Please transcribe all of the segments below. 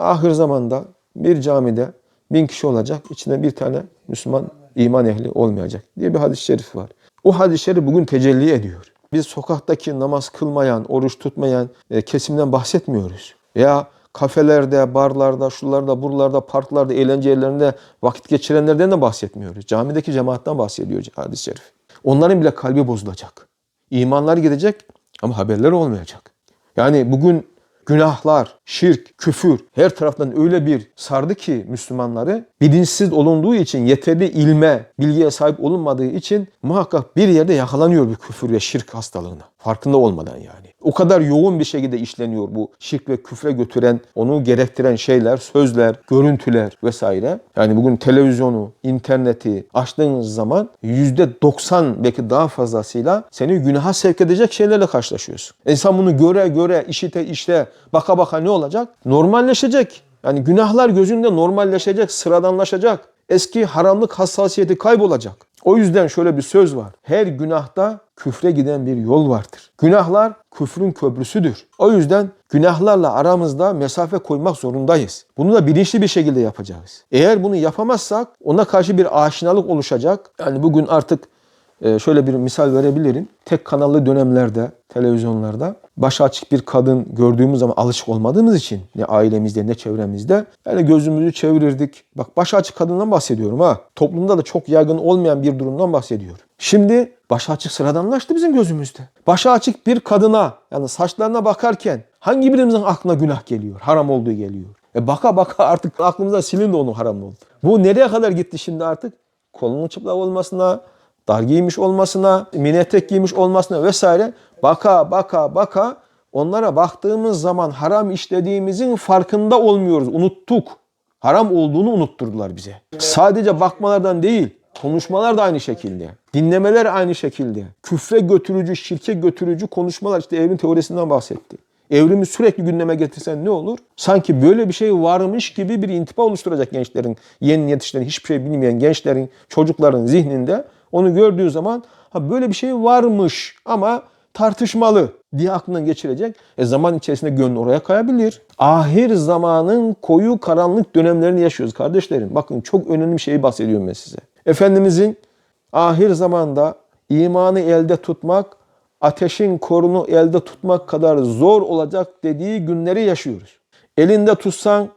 ahir zamanda bir camide bin kişi olacak. içinde bir tane Müslüman iman ehli olmayacak diye bir hadis-i şerif var. O hadis-i şerif bugün tecelli ediyor. Biz sokaktaki namaz kılmayan, oruç tutmayan e, kesimden bahsetmiyoruz. Ya kafelerde, barlarda, şuralarda, buralarda, parklarda, eğlence yerlerinde vakit geçirenlerden de bahsetmiyoruz. Camideki cemaatten bahsediyor hadis-i şerif. Onların bile kalbi bozulacak. İmanlar gidecek ama haberleri olmayacak. Yani bugün günahlar, şirk, küfür her taraftan öyle bir sardı ki Müslümanları bilinçsiz olunduğu için yeterli ilme, bilgiye sahip olunmadığı için muhakkak bir yerde yakalanıyor bu küfür ve şirk hastalığına. Farkında olmadan yani. O kadar yoğun bir şekilde işleniyor bu şirk ve küfre götüren, onu gerektiren şeyler, sözler, görüntüler vesaire. Yani bugün televizyonu, interneti açtığınız zaman %90 belki daha fazlasıyla seni günaha sevk edecek şeylerle karşılaşıyorsun. İnsan bunu göre göre, işite işte, baka baka ne olacak? Normalleşecek. Yani günahlar gözünde normalleşecek, sıradanlaşacak. Eski haramlık hassasiyeti kaybolacak. O yüzden şöyle bir söz var. Her günahta küfre giden bir yol vardır. Günahlar küfrün köprüsüdür. O yüzden günahlarla aramızda mesafe koymak zorundayız. Bunu da bilinçli bir şekilde yapacağız. Eğer bunu yapamazsak ona karşı bir aşinalık oluşacak. Yani bugün artık e, şöyle bir misal verebilirim. Tek kanallı dönemlerde, televizyonlarda başı açık bir kadın gördüğümüz zaman alışık olmadığımız için ne ailemizde ne çevremizde yani gözümüzü çevirirdik. Bak başı açık kadından bahsediyorum ha. Toplumda da çok yaygın olmayan bir durumdan bahsediyorum. Şimdi başı açık sıradanlaştı bizim gözümüzde. Başı açık bir kadına yani saçlarına bakarken hangi birimizin aklına günah geliyor? Haram olduğu geliyor. E baka baka artık aklımıza silindi onun haram oldu. Bu nereye kadar gitti şimdi artık? Kolunun çıplak olmasına, dar giymiş olmasına, mini etek giymiş olmasına vesaire baka baka baka onlara baktığımız zaman haram işlediğimizin farkında olmuyoruz. Unuttuk. Haram olduğunu unutturdular bize. Sadece bakmalardan değil, konuşmalar da aynı şekilde. Dinlemeler aynı şekilde. Küfre götürücü, şirke götürücü konuşmalar işte evrim teorisinden bahsetti. Evrimi sürekli gündeme getirsen ne olur? Sanki böyle bir şey varmış gibi bir intiba oluşturacak gençlerin, yeni yetiştiren, hiçbir şey bilmeyen gençlerin, çocukların zihninde. Onu gördüğü zaman ha böyle bir şey varmış ama tartışmalı diye aklından geçirecek. E zaman içerisinde gönlü oraya kayabilir. Ahir zamanın koyu karanlık dönemlerini yaşıyoruz kardeşlerim. Bakın çok önemli bir şeyi bahsediyorum ben size. Efendimizin ahir zamanda imanı elde tutmak, ateşin korunu elde tutmak kadar zor olacak dediği günleri yaşıyoruz. Elinde tutsan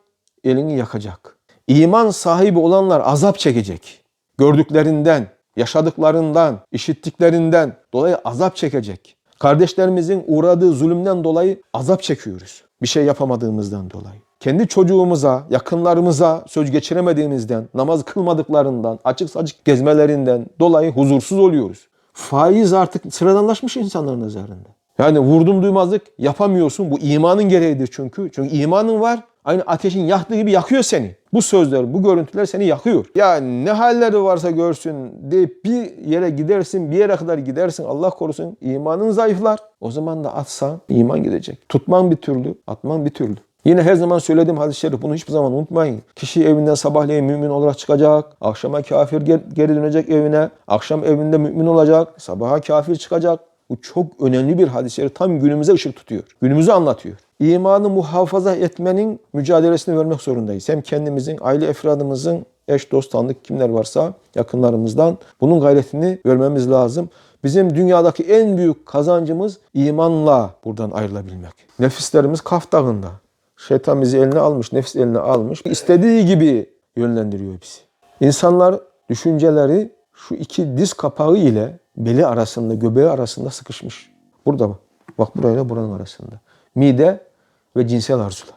elini yakacak. İman sahibi olanlar azap çekecek. Gördüklerinden, yaşadıklarından, işittiklerinden dolayı azap çekecek. Kardeşlerimizin uğradığı zulümden dolayı azap çekiyoruz. Bir şey yapamadığımızdan dolayı. Kendi çocuğumuza, yakınlarımıza söz geçiremediğimizden, namaz kılmadıklarından, açık saçık gezmelerinden dolayı huzursuz oluyoruz. Faiz artık sıradanlaşmış insanların nazarında. Yani vurdum duymazlık yapamıyorsun. Bu imanın gereğidir çünkü. Çünkü imanın var. Aynı ateşin yaktığı gibi yakıyor seni. Bu sözler, bu görüntüler seni yakıyor. Ya ne halleri varsa görsün deyip bir yere gidersin, bir yere kadar gidersin. Allah korusun imanın zayıflar. O zaman da atsan iman gidecek. Tutman bir türlü, atman bir türlü. Yine her zaman söylediğim hadis-i şerif bunu hiçbir zaman unutmayın. Kişi evinden sabahleyin mümin olarak çıkacak. Akşama kafir geri dönecek evine. Akşam evinde mümin olacak. Sabaha kafir çıkacak. Bu çok önemli bir hadis-i şerif. Tam günümüze ışık tutuyor. Günümüzü anlatıyor. İmanı muhafaza etmenin mücadelesini vermek zorundayız. Hem kendimizin, aile efradımızın, eş, dost, tanıdık kimler varsa yakınlarımızdan bunun gayretini vermemiz lazım. Bizim dünyadaki en büyük kazancımız imanla buradan ayrılabilmek. Nefislerimiz Kaf Dağı'nda. Şeytan bizi eline almış, nefis eline almış. İstediği gibi yönlendiriyor bizi. İnsanlar düşünceleri şu iki diz kapağı ile beli arasında, göbeği arasında sıkışmış. Burada bak. Bak burayla buranın arasında. Mide ve cinsel arzular.